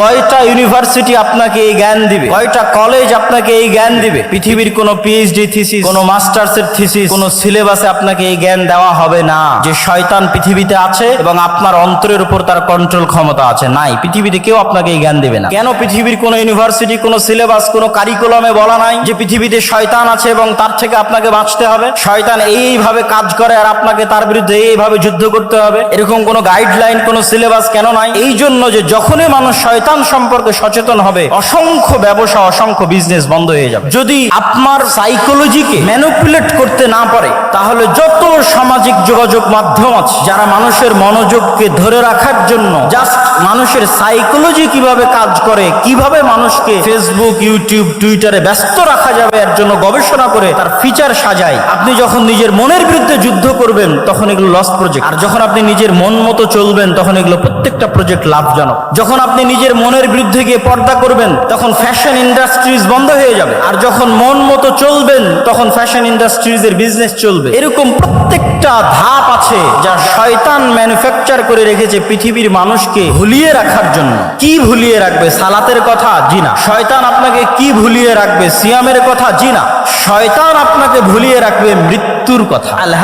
কয়টা ইউনিভার্সিটি আপনাকে এই জ্ঞান দিবে? কয়টা কলেজ আপনাকে এই জ্ঞান দিবে? পৃথিবীর কোনো পিএইচডি থিসিস কোনো মাস্টার্স এর থিসিস কোনো সিলেবাসে আপনাকে এই জ্ঞান দেওয়া হবে না। যে শয়তান পৃথিবীতে আছে এবং আপনার অন্তরের উপর তার কন্ট্রোল ক্ষমতা আছে, নাই। পৃথিবীতে কেউ আপনাকে এই জ্ঞান দেবে না। কেন পৃথিবীর কোনো ইউনিভার্সিটি কোনো সিলেবাস কোনো কারিকুলামে বলা নাই যে পৃথিবীতে শয়তান আছে এবং তার থেকে আপনাকে বাঁচতে হবে? শয়তান এইভাবে কাজ করে আর আপনাকে তার বিরুদ্ধে এইভাবে যুদ্ধ করতে হবে? এরকম কোনো গাইডলাইন কোনো সিলেবাস কেন নাই? এই জন্য যে যখনই মানুষ শয়তান সম্পর্কে সচেতন হবে, অসংখ্য ব্যবসা, অসংখ্য বিজনেস বন্ধ হয়ে যাবে। যদি আপনার সাইকোলজিকে ম্যানুপুলেট করতে না পারে, তাহলে যত সামাজিক যোগাযোগ মাধ্যম আছে, যারা মানুষের মনোযোগকে ধরে রাখার জন্য জাস্ট মানুষের সাইকোলজি কীভাবে কাজ করে, কীভাবে মানুষকে ফেসবুক ইউটিউব টুইটারে ব্যস্ত রাখা যাবে, এর জন্য গবেষণা করে তার ফিচার সাজায়। আপনি যখন নিজের মনের বিরুদ্ধে যুদ্ধ করবেন, তখন এগুলো লস প্রজেক্ট আর যখন আপনি নিজের মন মতো চলবেন, তখন এগুলো প্রত্যেকটা প্রজেক্ট লাভজনক। যখন আপনি নিজের মনের বিরুদ্ধে গিয়ে পর্দা করবেন, তখন ফ্যাশন ইন্ডাস্ট্রিজ বন্ধ হয়ে যাবে। আর যখন মন মতো চলবেন, তখন ফ্যাশন ইন্ডাস্ট্রিজ এর বিজনেস চলবে। এরকম প্রত্যেকটা ধাপ আছে যা শয়তান ম্যানুফ্যাকচার করে রেখেছে পৃথিবীর মানুষকে। ভুলিয়ে রাখার জন্য। কি ভুলিয়ে রাখবে? সালাতের কথা? জি না। শয়তান আপনাকে কি ভুলিয়ে রাখবে? সিয়ামের কথা? জি না। শয়তান আপনাকে ভুলিয়ে রাখবে মৃত্যুর কথা। আল্লাহ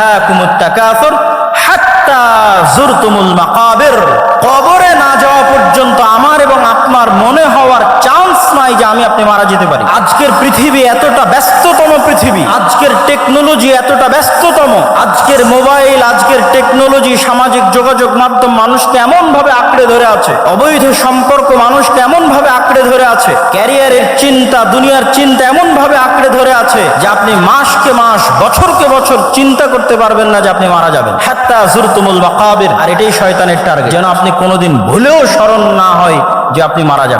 মাকাবির। কবরে না যাওয়া পর্যন্ত আমার এবং আপনার মনে হওয়ার চান্স নাই যে আমি আপনি মারা যেতে পারি। আজকের পৃথিবী এতটা ব্যস্ততম পৃথিবী। আজকের টেকনোলজি এতটা ব্যস্ততম। আজকের মোবাইল টেকনোলজি সামাজিক যোগাযোগ মাধ্যম মানুষকে এমন ভাবে আঁকড়ে ধরে আছে, অবৈধ সম্পর্ক মানুষকে এমন ভাবে আঁকড়ে ধরে আছে, ক্যারিয়ারের চিন্তা, দুনিয়ার চিন্তা এমন ভাবে আঁকড়ে ধরে আছে যে আপনি মাসকে মাস, বছরকে বছর চিন্তা করতে পারবেন না যে আপনি মারা যাবেন। হাত্তা জুরতুমুল মাকাবির। আর এটাই শয়তানের টার্গেট যেন আপনি কোনোদিন ভুলেও স্মরণ না হয় যে আপনি মারা যাবেন।